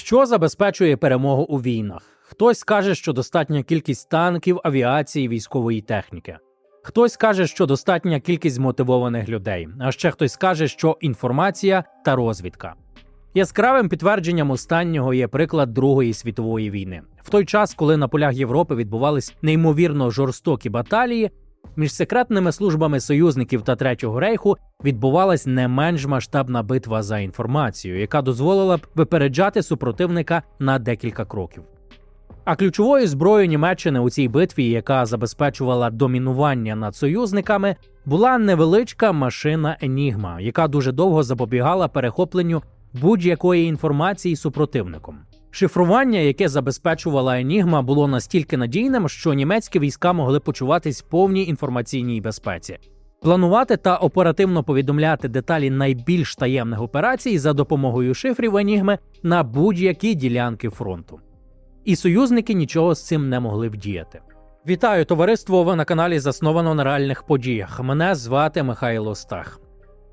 Що забезпечує перемогу у війнах? Хтось скаже, що достатня кількість танків, авіації, військової техніки. Хтось каже, що достатня кількість змотивованих людей, а ще хтось скаже, що інформація та розвідка. Яскравим підтвердженням останнього є приклад Другої світової війни. В той час, коли на полях Європи відбувались неймовірно жорстокі баталії, між секретними службами союзників та Третього рейху відбувалась не менш масштабна битва за інформацію, яка дозволила б випереджати супротивника на декілька кроків. А ключовою зброєю Німеччини у цій битві, яка забезпечувала домінування над союзниками, була невеличка машина Енігма, яка дуже довго запобігала перехопленню будь-якої інформації супротивником. Шифрування, яке забезпечувала Енігма, було настільки надійним, що німецькі війська могли почуватись в повній інформаційній безпеці. Планувати та оперативно повідомляти деталі найбільш таємних операцій за допомогою шифрів Енігми на будь-які ділянки фронту. І союзники нічого з цим не могли вдіяти. Вітаю товариство! Ви на каналі засновано на реальних подіях. Мене звати Михайло Стах.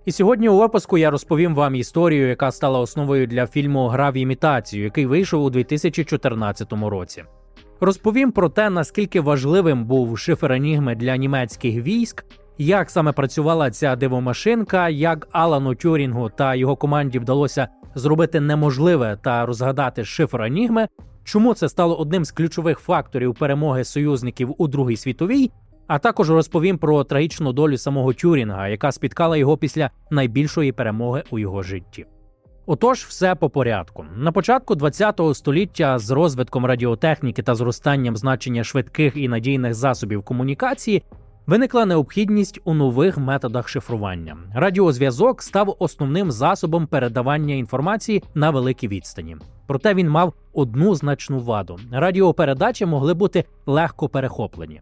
І сьогодні у випуску я розповім вам історію, яка стала основою для фільму Гра в імітацію, який вийшов у 2014 році. Розповім про те, наскільки важливим був шифр Енігми для німецьких військ, як саме працювала ця дивомашинка, як Алану Тюрінгу та його команді вдалося зробити неможливе та розгадати шифр Енігми, чому це стало одним з ключових факторів перемоги союзників у Другій світовій, а також розповім про трагічну долю самого Тюрінга, яка спіткала його після найбільшої перемоги у його житті. Отож, все по порядку. На початку ХХ століття з розвитком радіотехніки та зростанням значення швидких і надійних засобів комунікації виникла необхідність у нових методах шифрування. Радіозв'язок став основним засобом передавання інформації на великій відстані. Проте він мав одну значну ваду: радіопередачі могли бути легко перехоплені.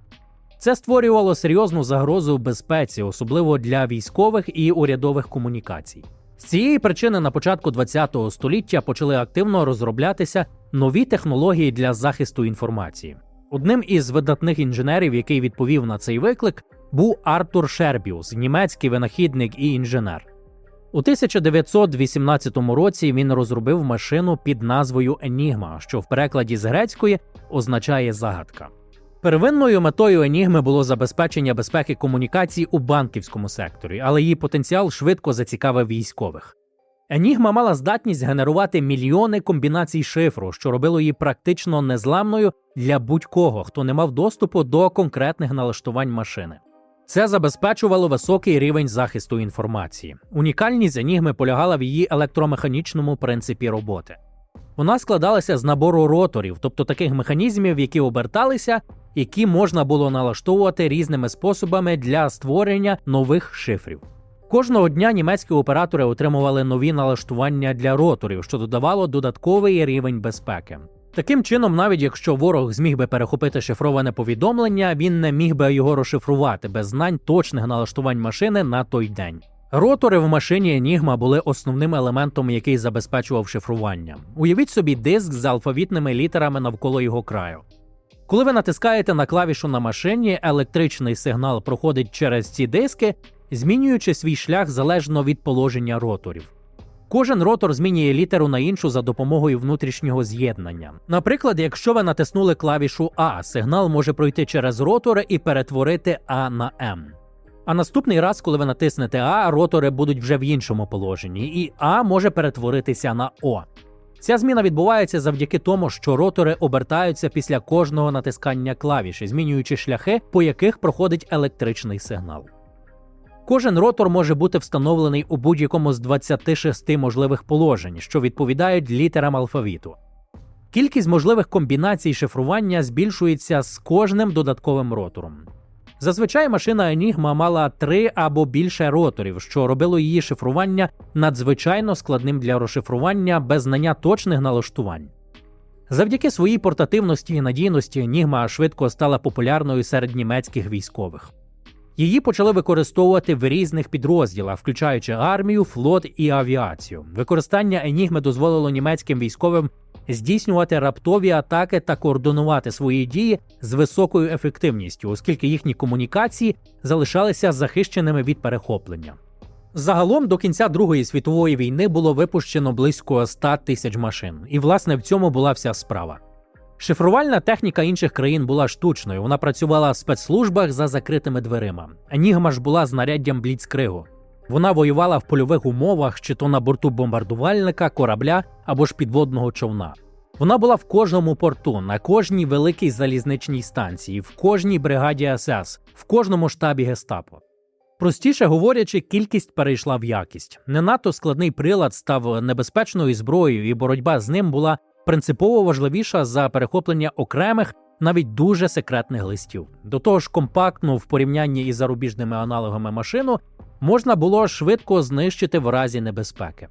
Це створювало серйозну загрозу безпеці, особливо для військових і урядових комунікацій. З цієї причини на початку ХХ століття почали активно розроблятися нові технології для захисту інформації. Одним із видатних інженерів, який відповів на цей виклик, був Артур Шербіус, німецький винахідник і інженер. У 1918 році він розробив машину під назвою Енігма, що в перекладі з грецької означає загадка. Первинною метою Енігми було забезпечення безпеки комунікацій у банківському секторі, але її потенціал швидко зацікавив військових. Енігма мала здатність генерувати мільйони комбінацій шифру, що робило її практично незламною для будь-кого, хто не мав доступу до конкретних налаштувань машини. Це забезпечувало високий рівень захисту інформації. Унікальність Енігми полягала в її електромеханічному принципі роботи. Вона складалася з набору роторів, тобто таких механізмів, які оберталися, які можна було налаштовувати різними способами для створення нових шифрів. Кожного дня німецькі оператори отримували нові налаштування для роторів, що додавало додатковий рівень безпеки. Таким чином, навіть якщо ворог зміг би перехопити шифроване повідомлення, він не міг би його розшифрувати без знань точних налаштувань машини на той день. Ротори в машині Enigma були основним елементом, який забезпечував шифрування. Уявіть собі диск з алфавітними літерами навколо його краю. Коли ви натискаєте на клавішу на машині, електричний сигнал проходить через ці диски, змінюючи свій шлях залежно від положення роторів. Кожен ротор змінює літеру на іншу за допомогою внутрішнього з'єднання. Наприклад, якщо ви натиснули клавішу А, сигнал може пройти через ротори і перетворити А на М. А наступний раз, коли ви натиснете А, ротори будуть вже в іншому положенні, і А може перетворитися на О. Ця зміна відбувається завдяки тому, що ротори обертаються після кожного натискання клавіші, змінюючи шляхи, по яких проходить електричний сигнал. Кожен ротор може бути встановлений у будь-якому з 26 можливих положень, що відповідають літерам алфавіту. Кількість можливих комбінацій шифрування збільшується з кожним додатковим ротором. Зазвичай машина Enigma мала три або більше роторів, що робило її шифрування надзвичайно складним для розшифрування без знання точних налаштувань. Завдяки своїй портативності і надійності Enigma швидко стала популярною серед німецьких військових. Її почали використовувати в різних підрозділах, включаючи армію, флот і авіацію. Використання Енігми дозволило німецьким військовим здійснювати раптові атаки та координувати свої дії з високою ефективністю, оскільки їхні комунікації залишалися захищеними від перехоплення. Загалом до кінця Другої світової війни було випущено близько 100 тисяч машин, і власне в цьому була вся справа. Шифрувальна техніка інших країн була штучною. Вона працювала в спецслужбах за закритими дверима. Енігма ж була знаряддям бліцкригу. Вона воювала в польових умовах, чи то на борту бомбардувальника, корабля або ж підводного човна. Вона була в кожному порту, на кожній великій залізничній станції, в кожній бригаді СС, в кожному штабі гестапо. Простіше говорячи, кількість перейшла в якість. Не надто складний прилад став небезпечною зброєю, і боротьба з ним була принципово важливіша за перехоплення окремих, навіть дуже секретних листів. До того ж, компактну в порівнянні із зарубіжними аналогами машину можна було швидко знищити в разі небезпеки.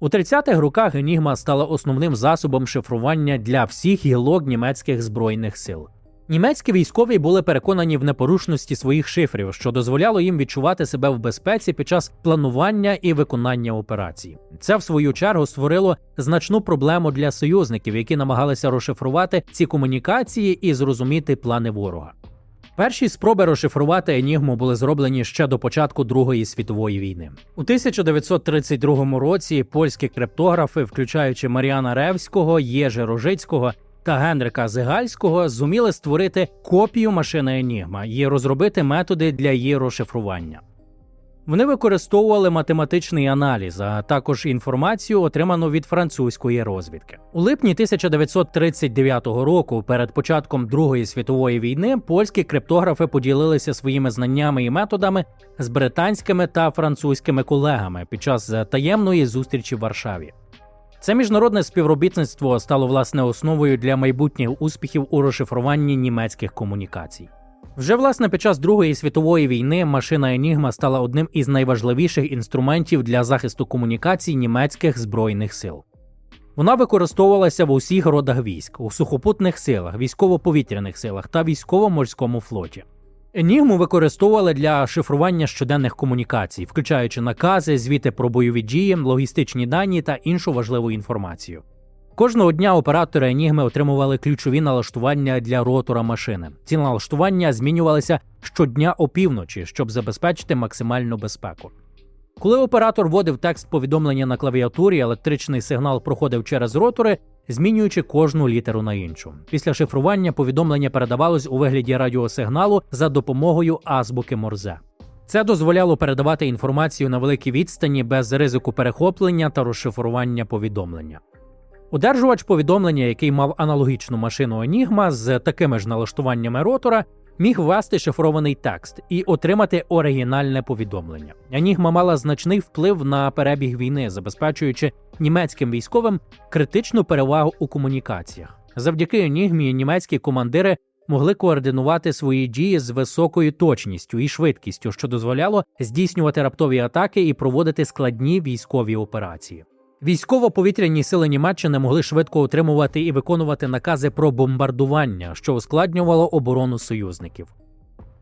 У 30-х роках Енігма стала основним засобом шифрування для всіх гілок німецьких збройних сил. Німецькі військові були переконані в непорушності своїх шифрів, що дозволяло їм відчувати себе в безпеці під час планування і виконання операцій. Це в свою чергу створило значну проблему для союзників, які намагалися розшифрувати ці комунікації і зрозуміти плани ворога. Перші спроби розшифрувати Енігму були зроблені ще до початку Другої світової війни. У 1932 році польські криптографи, включаючи Маріана Ревського, Єжи Рожицького та Генрика Зигальського, зуміли створити копію машини Енігма і розробити методи для її розшифрування. Вони використовували математичний аналіз, а також інформацію, отриману від французької розвідки. У липні 1939 року, перед початком Другої світової війни, польські криптографи поділилися своїми знаннями і методами з британськими та французькими колегами під час таємної зустрічі в Варшаві. Це міжнародне співробітництво стало власне основою для майбутніх успіхів у розшифруванні німецьких комунікацій. Вже власне під час Другої світової війни машина Енігма стала одним із найважливіших інструментів для захисту комунікацій німецьких збройних сил. Вона використовувалася в усіх родах військ, у сухопутних силах, військово-повітряних силах та військово-морському флоті. Енігму використовували для шифрування щоденних комунікацій, включаючи накази, звіти про бойові дії, логістичні дані та іншу важливу інформацію. Кожного дня оператори Енігми отримували ключові налаштування для ротора машини. Ці налаштування змінювалися щодня опівночі, щоб забезпечити максимальну безпеку. Коли оператор вводив текст повідомлення на клавіатурі, електричний сигнал проходив через ротори, змінюючи кожну літеру на іншу. Після шифрування повідомлення передавалось у вигляді радіосигналу за допомогою азбуки Морзе. Це дозволяло передавати інформацію на великій відстані без ризику перехоплення та розшифрування повідомлення. Одержувач повідомлення, який мав аналогічну машину Enigma з такими ж налаштуваннями ротора, міг ввести шифрований текст і отримати оригінальне повідомлення. Enigma мала значний вплив на перебіг війни, забезпечуючи німецьким військовим критичну перевагу у комунікаціях. Завдяки Enigmі німецькі командири могли координувати свої дії з високою точністю і швидкістю, що дозволяло здійснювати раптові атаки і проводити складні військові операції. Військово-повітряні сили Німеччини могли швидко отримувати і виконувати накази про бомбардування, що ускладнювало оборону союзників.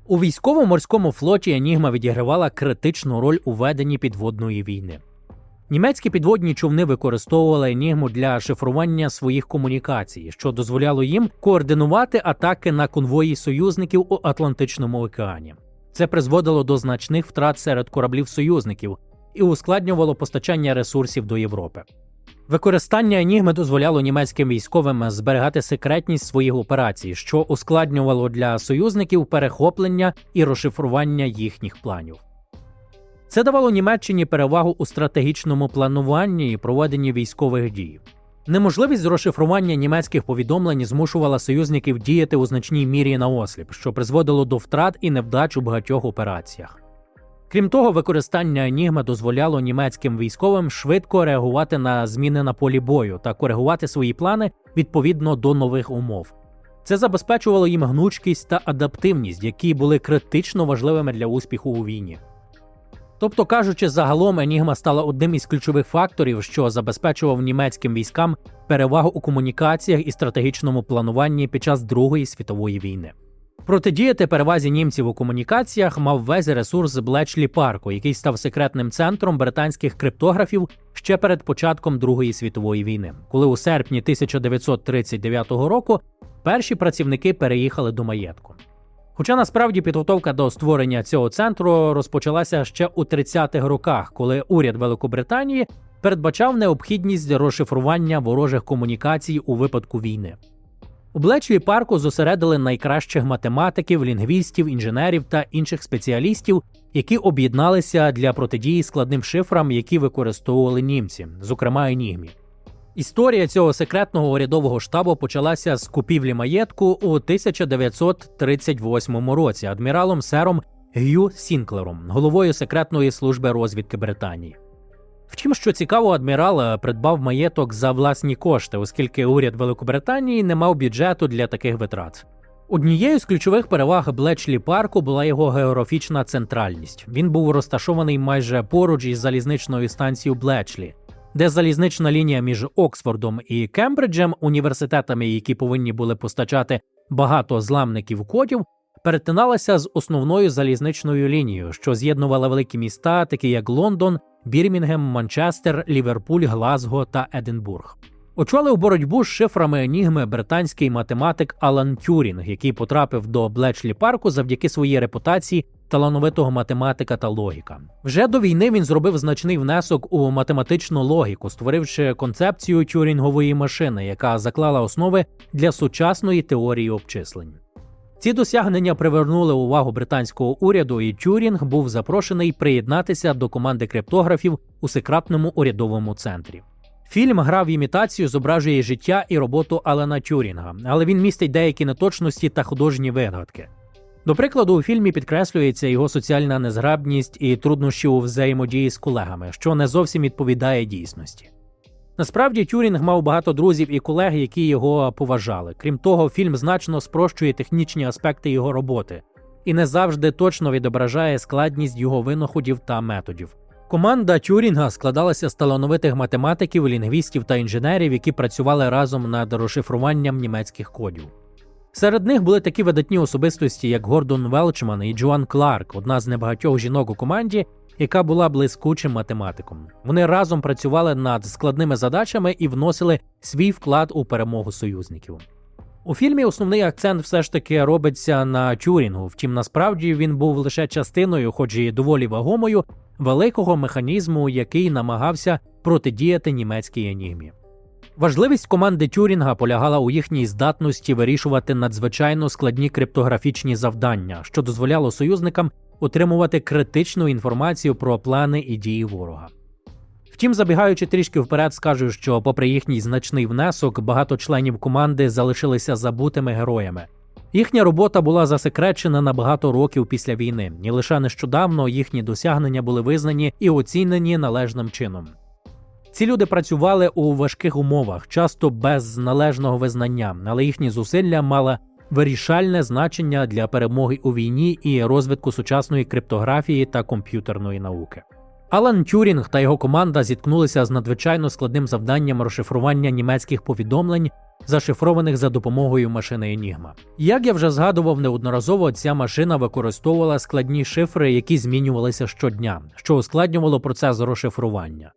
У військово-морському флоті Енігма відігравала критичну роль у веденні підводної війни. Німецькі підводні човни використовували Енігму для шифрування своїх комунікацій, що дозволяло їм координувати атаки на конвої союзників у Атлантичному океані. Це призводило до значних втрат серед кораблів союзників, і ускладнювало постачання ресурсів до Європи. Використання Енігми дозволяло німецьким військовим зберігати секретність своїх операцій, що ускладнювало для союзників перехоплення і розшифрування їхніх планів. Це давало Німеччині перевагу у стратегічному плануванні і проведенні військових дій. Неможливість розшифрування німецьких повідомлень змушувала союзників діяти у значній мірі наосліп, що призводило до втрат і невдач у багатьох операціях. Крім того, використання Енігми дозволяло німецьким військовим швидко реагувати на зміни на полі бою та коригувати свої плани відповідно до нових умов. Це забезпечувало їм гнучкість та адаптивність, які були критично важливими для успіху у війні. Тобто кажучи, загалом Енігма стала одним із ключових факторів, що забезпечував німецьким військам перевагу у комунікаціях і стратегічному плануванні під час Другої світової війни. Протидіяти перевазі німців у комунікаціях мав весь ресурс Блечлі парку, який став секретним центром британських криптографів ще перед початком Другої світової війни, коли у серпні 1939 року перші працівники переїхали до маєтку. Хоча насправді підготовка до створення цього центру розпочалася ще у 30-х роках, коли уряд Великобританії передбачав необхідність розшифрування ворожих комунікацій у випадку війни. У Блечлі парку зосередили найкращих математиків, лінгвістів, інженерів та інших спеціалістів, які об'єдналися для протидії складним шифрам, які використовували німці, зокрема Енігмі. Історія цього секретного урядового штабу почалася з купівлі маєтку у 1938 році адміралом сером Г'ю Сінклером, головою секретної служби розвідки Британії. Втім, що цікаво, адмірал придбав маєток за власні кошти, оскільки уряд Великобританії не мав бюджету для таких витрат. Однією з ключових переваг Блечлі парку була його географічна центральність. Він був розташований майже поруч із залізничною станцією Блечлі, де залізнична лінія між Оксфордом і Кембриджем, університетами, які повинні були постачати багато зламників кодів, перетиналася з основною залізничною лінією, що з'єднувала великі міста, такі як Лондон, Бірмінгем, Манчестер, Ліверпуль, Глазго та Единбург. Очолив боротьбу з шифрами енігми британський математик Алан Тюрінг, який потрапив до Блечлі парку завдяки своїй репутації талановитого математика та логіка. Вже до війни він зробив значний внесок у математичну логіку, створивши концепцію тюрінгової машини, яка заклала основи для сучасної теорії обчислень. Ці досягнення привернули увагу британського уряду, і Тюрінг був запрошений приєднатися до команди криптографів у секретному урядовому центрі. Фільм грав імітацію, зображує життя і роботу Алана Тюрінга, але він містить деякі неточності та художні вигадки. До прикладу, у фільмі підкреслюється його соціальна незграбність і труднощі у взаємодії з колегами, що не зовсім відповідає дійсності. Насправді Тюрінг мав багато друзів і колег, які його поважали. Крім того, фільм значно спрощує технічні аспекти його роботи і не завжди точно відображає складність його винаходів та методів. Команда Тюрінга складалася з талановитих математиків, лінгвістів та інженерів, які працювали разом над розшифруванням німецьких кодів. Серед них були такі видатні особистості, як Гордон Велчман і Джоан Кларк, одна з небагатьох жінок у команді, яка була блискучим математиком. Вони разом працювали над складними задачами і вносили свій вклад у перемогу союзників. У фільмі основний акцент все ж таки робиться на Тюрінгу, втім, насправді він був лише частиною, хоч і доволі вагомою, великого механізму, який намагався протидіяти німецькій енігмі. Важливість команди Тюрінга полягала у їхній здатності вирішувати надзвичайно складні криптографічні завдання, що дозволяло союзникам отримувати критичну інформацію про плани і дії ворога. Втім, забігаючи трішки вперед, скажу, що, попри їхній значний внесок, багато членів команди залишилися забутими героями. Їхня робота була засекречена на багато років після війни, і лише нещодавно їхні досягнення були визнані і оцінені належним чином. Ці люди працювали у важких умовах, часто без належного визнання, але їхні зусилля мали вирішальне значення для перемоги у війні і розвитку сучасної криптографії та комп'ютерної науки. Алан Тюрінг та його команда зіткнулися з надзвичайно складним завданням розшифрування німецьких повідомлень, зашифрованих за допомогою машини Енігма. Як я вже згадував неодноразово, ця машина використовувала складні шифри, які змінювалися щодня, що ускладнювало процес розшифрування.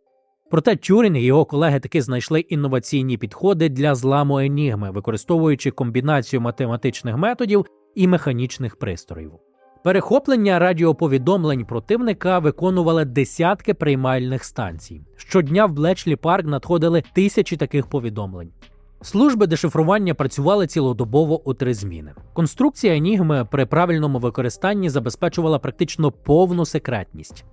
Проте Тюрінг і його колеги таки знайшли інноваційні підходи для зламу енігми, використовуючи комбінацію математичних методів і механічних пристроїв. Перехоплення радіоповідомлень противника виконували десятки приймальних станцій. Щодня в Блечлі парк надходили тисячі таких повідомлень. Служби дешифрування працювали цілодобово у три зміни. Конструкція енігми при правильному використанні забезпечувала практично повну секретність.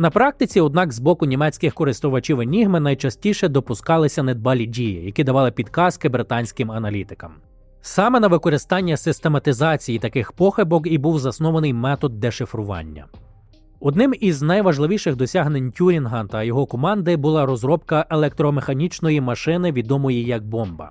На практиці, однак, з боку німецьких користувачів Енігми найчастіше допускалися недбалі дії, які давали підказки британським аналітикам. Саме на використання систематизації таких похибок і був заснований метод дешифрування. Одним із найважливіших досягнень Тюрінга та його команди була розробка електромеханічної машини, відомої як бомба.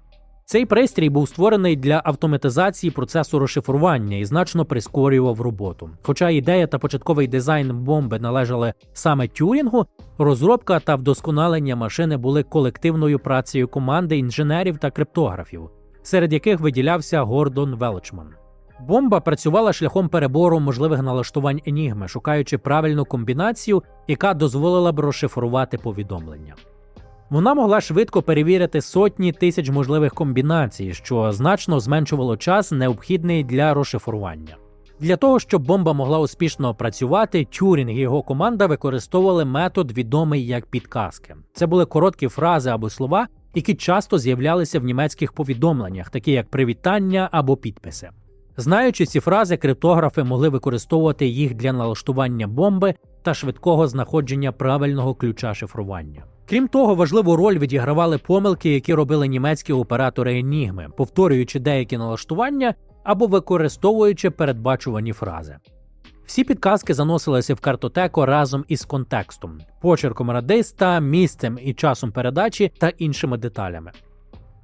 Цей пристрій був створений для автоматизації процесу розшифрування і значно прискорював роботу. Хоча ідея та початковий дизайн бомби належали саме Тюрінгу, розробка та вдосконалення машини були колективною працею команди інженерів та криптографів, серед яких виділявся Гордон Велчман. Бомба працювала шляхом перебору можливих налаштувань енігми, шукаючи правильну комбінацію, яка дозволила б розшифрувати повідомлення. Вона могла швидко перевірити сотні тисяч можливих комбінацій, що значно зменшувало час, необхідний для розшифрування. Для того, щоб бомба могла успішно працювати, Тюрінг і його команда використовували метод, відомий як підказки. Це були короткі фрази або слова, які часто з'являлися в німецьких повідомленнях, такі як привітання або підписи. Знаючи ці фрази, криптографи могли використовувати їх для налаштування бомби та швидкого знаходження правильного ключа шифрування. Крім того, важливу роль відігравали помилки, які робили німецькі оператори Енігми, повторюючи деякі налаштування або використовуючи передбачувані фрази. Всі підказки заносилися в картотеку разом із контекстом, почерком радиста, місцем і часом передачі та іншими деталями.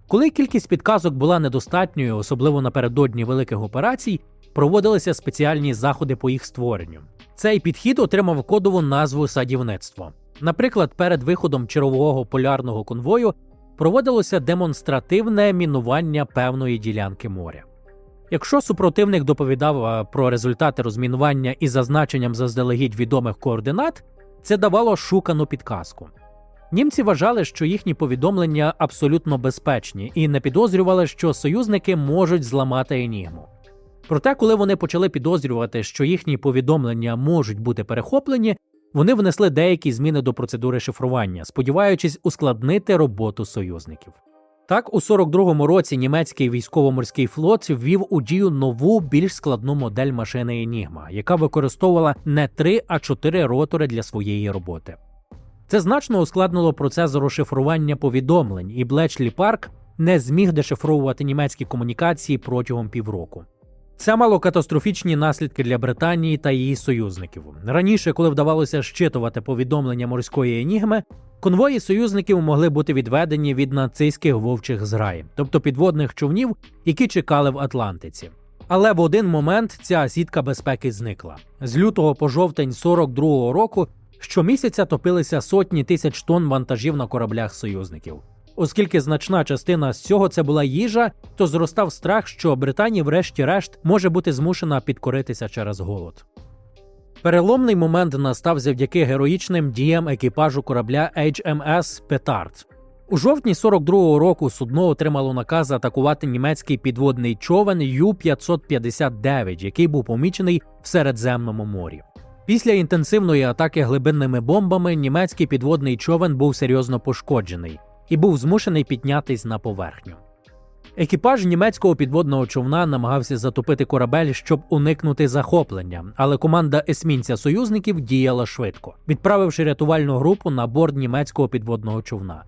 Коли кількість підказок була недостатньою, особливо напередодні великих операцій, проводилися спеціальні заходи по їх створенню. Цей підхід отримав кодову назву садівництво. Наприклад, перед виходом чергового полярного конвою проводилося демонстративне мінування певної ділянки моря. Якщо супротивник доповідав е, про результати розмінування із зазначенням заздалегідь відомих координат, це давало шукану підказку. Німці вважали, що їхні повідомлення абсолютно безпечні і не підозрювали, що союзники можуть зламати енігму. Проте, коли вони почали підозрювати, що їхні повідомлення можуть бути перехоплені, вони внесли деякі зміни до процедури шифрування, сподіваючись ускладнити роботу союзників. Так, у 42-му році німецький військово-морський флот ввів у дію нову, більш складну модель машини Енігма, яка використовувала не три, а чотири ротори для своєї роботи. Це значно ускладнило процес розшифрування повідомлень, і Блечлі Парк не зміг дешифровувати німецькі комунікації протягом півроку. Це мало катастрофічні наслідки для Британії та її союзників. Раніше, коли вдавалося щитувати повідомлення морської енігми, конвої союзників могли бути відведені від нацистських вовчих зграй, тобто підводних човнів, які чекали в Атлантиці. Але в один момент ця сітка безпеки зникла. З лютого по жовтень 42-го року щомісяця топилися сотні тисяч тонн вантажів на кораблях союзників. Оскільки значна частина з цього це була їжа, то зростав страх, що Британія, врешті-решт, може бути змушена підкоритися через голод. Переломний момент настав завдяки героїчним діям екіпажу корабля HMS Petard. У жовтні 42-го року судно отримало наказ атакувати німецький підводний човен Ю-559, який був помічений в Середземному морі. Після інтенсивної атаки глибинними бомбами німецький підводний човен був серйозно пошкоджений і був змушений піднятись на поверхню. Екіпаж німецького підводного човна намагався затопити корабель, щоб уникнути захоплення, але команда есмінця союзників діяла швидко, відправивши рятувальну групу на борт німецького підводного човна.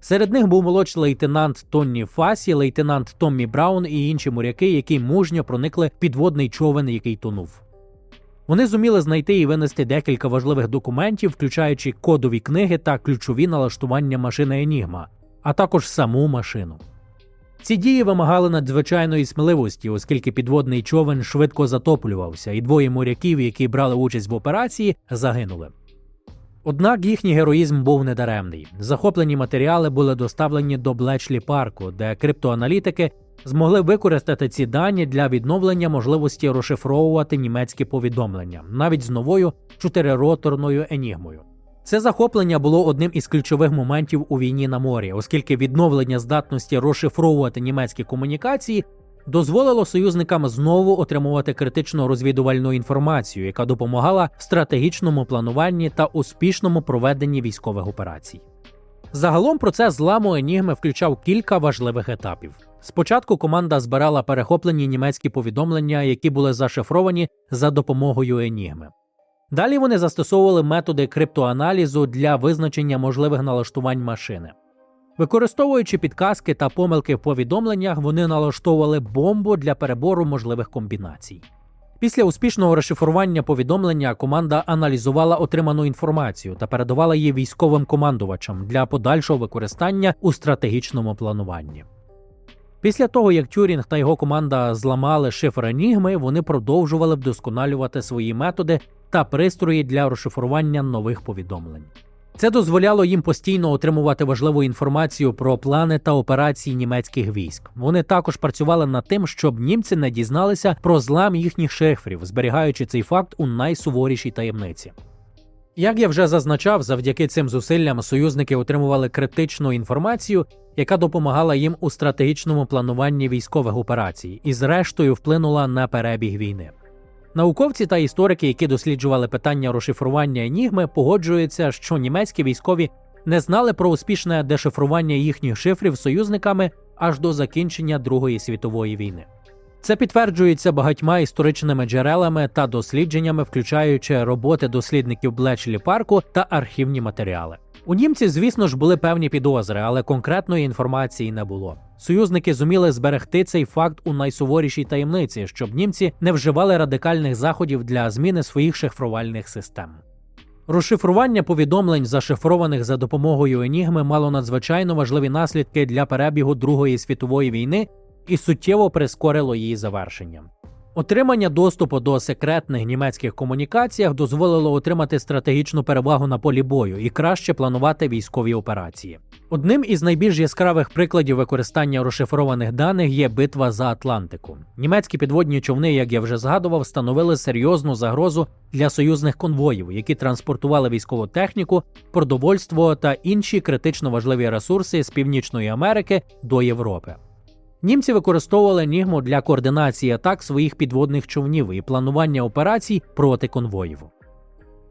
Серед них був молодший лейтенант Тонні Фасі, лейтенант Томмі Браун і інші моряки, які мужньо проникли в підводний човен, який тонув. Вони зуміли знайти і винести декілька важливих документів, включаючи кодові книги та ключові налаштування машини Енігма, а також саму машину. Ці дії вимагали надзвичайної сміливості, оскільки підводний човен швидко затоплювався, і двоє моряків, які брали участь в операції, загинули. Однак їхній героїзм був недаремний. Захоплені матеріали були доставлені до Блечлі парку, де криптоаналітики змогли використати ці дані для відновлення можливості розшифровувати німецькі повідомлення, навіть з новою чотирироторною енігмою. Це захоплення було одним із ключових моментів у війні на морі, оскільки відновлення здатності розшифровувати німецькі комунікації дозволило союзникам знову отримувати критичну розвідувальну інформацію, яка допомагала в стратегічному плануванні та успішному проведенні військових операцій. Загалом процес зламу Енігми включав кілька важливих етапів. Спочатку команда збирала перехоплені німецькі повідомлення, які були зашифровані за допомогою Енігми. Далі вони застосовували методи криптоаналізу для визначення можливих налаштувань машини. Використовуючи підказки та помилки в повідомленнях, вони налаштовували бомбу для перебору можливих комбінацій. Після успішного розшифрування повідомлення команда аналізувала отриману інформацію та передавала її військовим командувачам для подальшого використання у стратегічному плануванні. Після того, як Тюрінг та його команда зламали шифр Енігми, вони продовжували вдосконалювати свої методи та пристрої для розшифрування нових повідомлень. Це дозволяло їм постійно отримувати важливу інформацію про плани та операції німецьких військ. Вони також працювали над тим, щоб німці не дізналися про злам їхніх шифрів, зберігаючи цей факт у найсуворішій таємниці. Як я вже зазначав, завдяки цим зусиллям союзники отримували критичну інформацію, яка допомагала їм у стратегічному плануванні військових операцій, і зрештою вплинула на перебіг війни. Науковці та історики, які досліджували питання розшифрування енігми, погоджуються, що німецькі військові не знали про успішне дешифрування їхніх шифрів союзниками аж до закінчення Другої світової війни. Це підтверджується багатьма історичними джерелами та дослідженнями, включаючи роботи дослідників Блечлі парку та архівні матеріали. У німців, звісно ж, були певні підозри, але конкретної інформації не було. Союзники зуміли зберегти цей факт у найсуворішій таємниці, щоб німці не вживали радикальних заходів для зміни своїх шифрувальних систем. Розшифрування повідомлень, зашифрованих за допомогою енігми, мало надзвичайно важливі наслідки для перебігу Другої світової війни і суттєво прискорило її завершення. Отримання доступу до секретних німецьких комунікаціях дозволило отримати стратегічну перевагу на полі бою і краще планувати військові операції. Одним із найбільш яскравих прикладів використання розшифрованих даних є битва за Атлантику. Німецькі підводні човни, як я вже згадував, становили серйозну загрозу для союзних конвоїв, які транспортували військову техніку, продовольство та інші критично важливі ресурси з Північної Америки до Європи. Німці використовували Нігму для координації атак своїх підводних човнів і планування операцій проти конвоїв.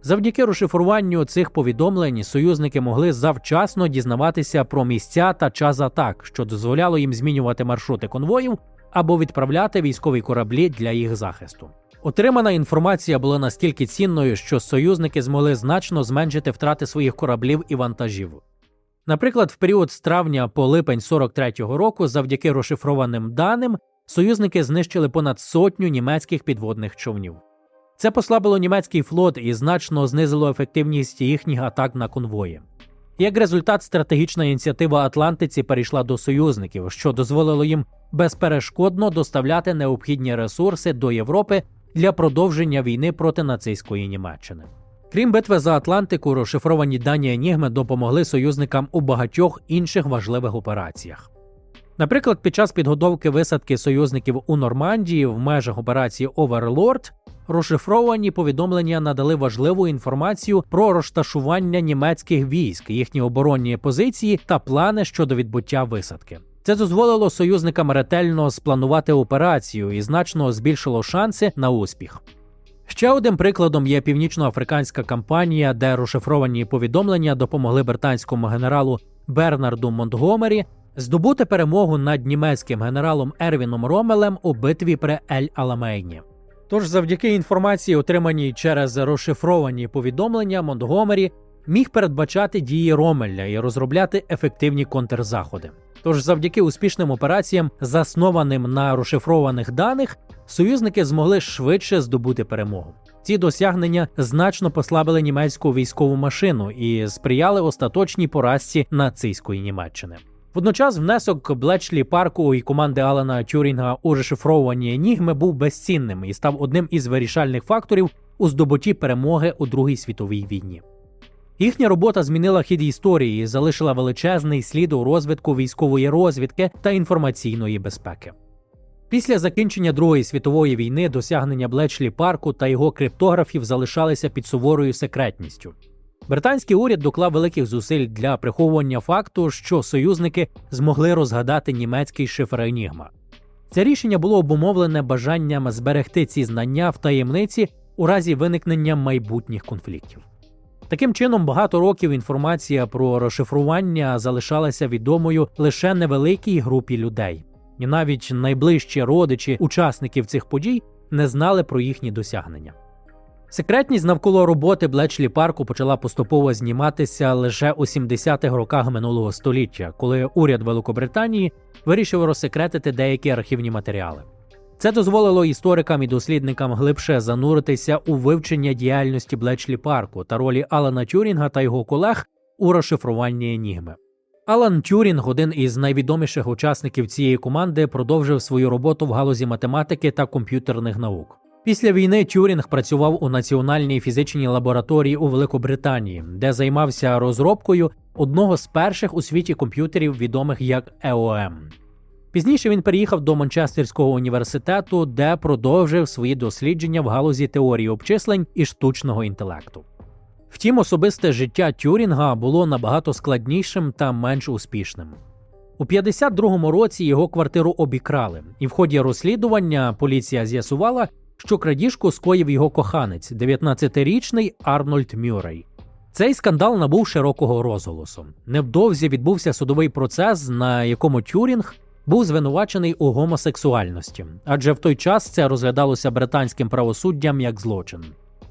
Завдяки розшифруванню цих повідомлень союзники могли завчасно дізнаватися про місця та час атак, що дозволяло їм змінювати маршрути конвоїв або відправляти військові кораблі для їх захисту. Отримана інформація була настільки цінною, що союзники змогли значно зменшити втрати своїх кораблів і вантажів. Наприклад, в період з травня по липень 43-го року, завдяки розшифрованим даним, союзники знищили понад сотню німецьких підводних човнів. Це послабило німецький флот і значно знизило ефективність їхніх атак на конвої. Як результат, стратегічна ініціатива Атлантиці перейшла до союзників, що дозволило їм безперешкодно доставляти необхідні ресурси до Європи для продовження війни проти нацистської Німеччини. Крім битви за Атлантику, розшифровані дані Енігми допомогли союзникам у багатьох інших важливих операціях. Наприклад, під час підготовки висадки союзників у Нормандії в межах операції Оверлорд розшифровані повідомлення надали важливу інформацію про розташування німецьких військ, їхні оборонні позиції та плани щодо відбуття висадки. Це дозволило союзникам ретельно спланувати операцію і значно збільшило шанси на успіх. Ще одним прикладом є північноафриканська кампанія, де розшифровані повідомлення допомогли британському генералу Бернарду Монтгомері здобути перемогу над німецьким генералом Ервіном Ромелем у битві при Ель Аламейні. Тож, завдяки інформації, отриманій через розшифровані повідомлення, Монтгомері міг передбачати дії Ромеля і розробляти ефективні контрзаходи. Тож, завдяки успішним операціям, заснованим на розшифрованих даних, союзники змогли швидше здобути перемогу. Ці досягнення значно послабили німецьку військову машину і сприяли остаточній поразці нацистської Німеччини. Водночас внесок Блечлі парку і команди Алана Тюрінга у розшифровувані енігми був безцінним і став одним із вирішальних факторів у здобутті перемоги у Другій світовій війні. Їхня робота змінила хід історії і залишила величезний слід у розвитку військової розвідки та інформаційної безпеки. Після закінчення Другої світової війни досягнення Блечлі парку та його криптографів залишалися під суворою секретністю. Британський уряд доклав великих зусиль для приховування факту, що союзники змогли розгадати німецький шифр Енігма. Це рішення було обумовлене бажанням зберегти ці знання в таємниці у разі виникнення майбутніх конфліктів. Таким чином, багато років інформація про розшифрування залишалася відомою лише невеликій групі людей, і навіть найближчі родичі учасників цих подій не знали про їхні досягнення. Секретність навколо роботи Блечлі парку почала поступово зніматися лише у 70-х роках минулого століття, коли уряд Великобританії вирішив розсекретити деякі архівні матеріали. Це дозволило історикам і дослідникам глибше зануритися у вивчення діяльності Блечлі парку та ролі Алана Тюрінга та його колег у розшифруванні енігми. Алан Тюрінг, один із найвідоміших учасників цієї команди, продовжив свою роботу в галузі математики та комп'ютерних наук. Після війни Тюрінг працював у національній фізичній лабораторії у Великобританії, де займався розробкою одного з перших у світі комп'ютерів, відомих як EOM. Пізніше він переїхав до Манчестерського університету, де продовжив свої дослідження в галузі теорії обчислень і штучного інтелекту. Втім, особисте життя Тюрінга було набагато складнішим та менш успішним. У 52-му році його квартиру обікрали, і в ході розслідування поліція з'ясувала, що крадіжку скоїв його коханець, 19-річний Арнольд Мюррей. Цей скандал набув широкого розголосу. Невдовзі відбувся судовий процес, на якому Тюрінг був звинувачений у гомосексуальності, адже в той час це розглядалося британським правосуддям як злочин.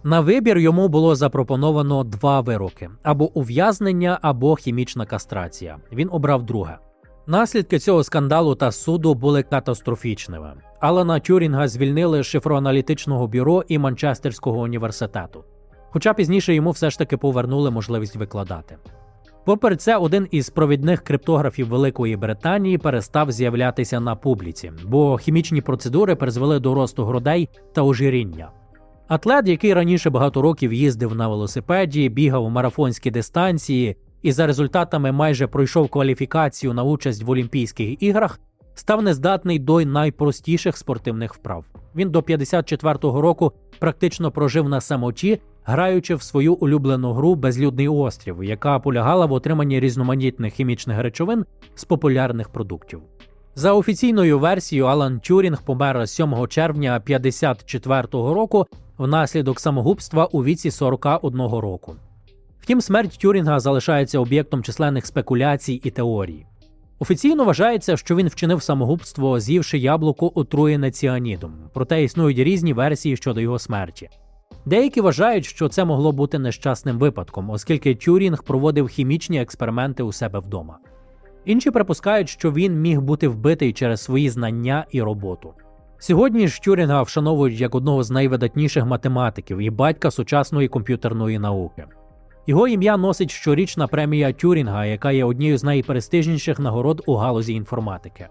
На вибір йому було запропоновано два вироки: або ув'язнення, або хімічна кастрація. Він обрав друге. Наслідки цього скандалу та суду були катастрофічними. Алана Тюрінга звільнили з шифроаналітичного бюро і Манчестерського університету. Хоча пізніше йому все ж таки повернули можливість викладати. Попри це, один із провідних криптографів Великої Британії перестав з'являтися на публіці, бо хімічні процедури призвели до росту грудей та ожиріння. Атлет, який раніше багато років їздив на велосипеді, бігав у марафонські дистанції і за результатами майже пройшов кваліфікацію на участь в Олімпійських іграх, став нездатний до найпростіших спортивних вправ. Він до 54-го року практично прожив на самоті, граючи в свою улюблену гру Безлюдний острів, яка полягала в отриманні різноманітних хімічних речовин з популярних продуктів. За офіційною версією, Алан Тюрінг помер 7 червня 54-го року внаслідок самогубства у віці 41 року. Втім, смерть Тюрінга залишається об'єктом численних спекуляцій і теорій. Офіційно вважається, що він вчинив самогубство, з'ївши яблуко отруєне ціанідом, проте існують різні версії щодо його смерті. Деякі вважають, що це могло бути нещасним випадком, оскільки Тюрінг проводив хімічні експерименти у себе вдома. Інші припускають, що він міг бути вбитий через свої знання і роботу. Сьогодні ж Тюрінга вшановують як одного з найвидатніших математиків і батька сучасної комп'ютерної науки. Його ім'я носить щорічна премія Тюрінга, яка є однією з найпрестижніших нагород у галузі інформатики.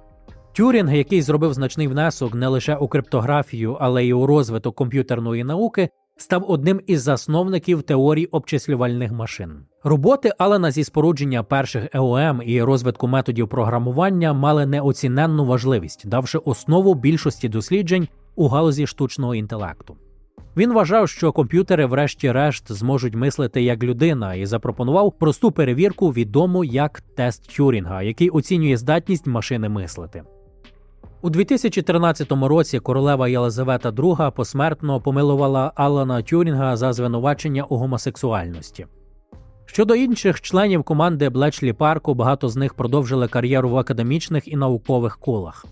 Тюрінг, який зробив значний внесок не лише у криптографію, але й у розвиток комп'ютерної науки, став одним із засновників теорій обчислювальних машин. Роботи Алена зі спорудження перших ЕОМ і розвитку методів програмування мали неоціненну важливість, давши основу більшості досліджень у галузі штучного інтелекту. Він вважав, що комп'ютери, врешті-решт, зможуть мислити як людина, і запропонував просту перевірку, відому як тест Тюрінга, який оцінює здатність машини мислити. У 2013 році королева Єлизавета II посмертно помилувала Алана Тюрінга за звинувачення у гомосексуальності. Щодо інших членів команди Блечлі Парку, багато з них продовжили кар'єру в академічних і наукових колах.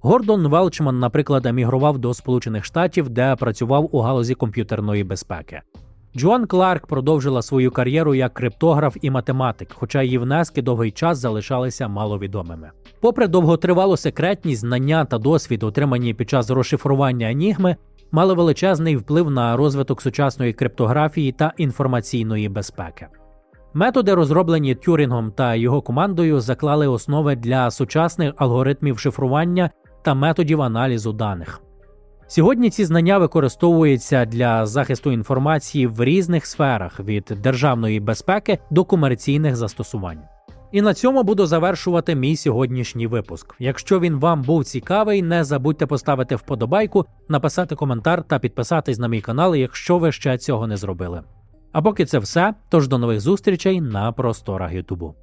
Гордон Велчман, наприклад, емігрував до Сполучених Штатів, де працював у галузі комп'ютерної безпеки. Джоан Кларк продовжила свою кар'єру як криптограф і математик, хоча її внески довгий час залишалися маловідомими. Попри довготривалу секретність, знання та досвід, отримані під час розшифрування енігми, мали величезний вплив на розвиток сучасної криптографії та інформаційної безпеки. Методи, розроблені Тюрінгом та його командою, заклали основи для сучасних алгоритмів шифрування та методів аналізу даних. Сьогодні ці знання використовуються для захисту інформації в різних сферах від державної безпеки до комерційних застосувань. І на цьому буду завершувати мій сьогоднішній випуск. Якщо він вам був цікавий, не забудьте поставити вподобайку, написати коментар та підписатись на мій канал, якщо ви ще цього не зробили. А поки це все, тож до нових зустрічей на просторах Ютубу.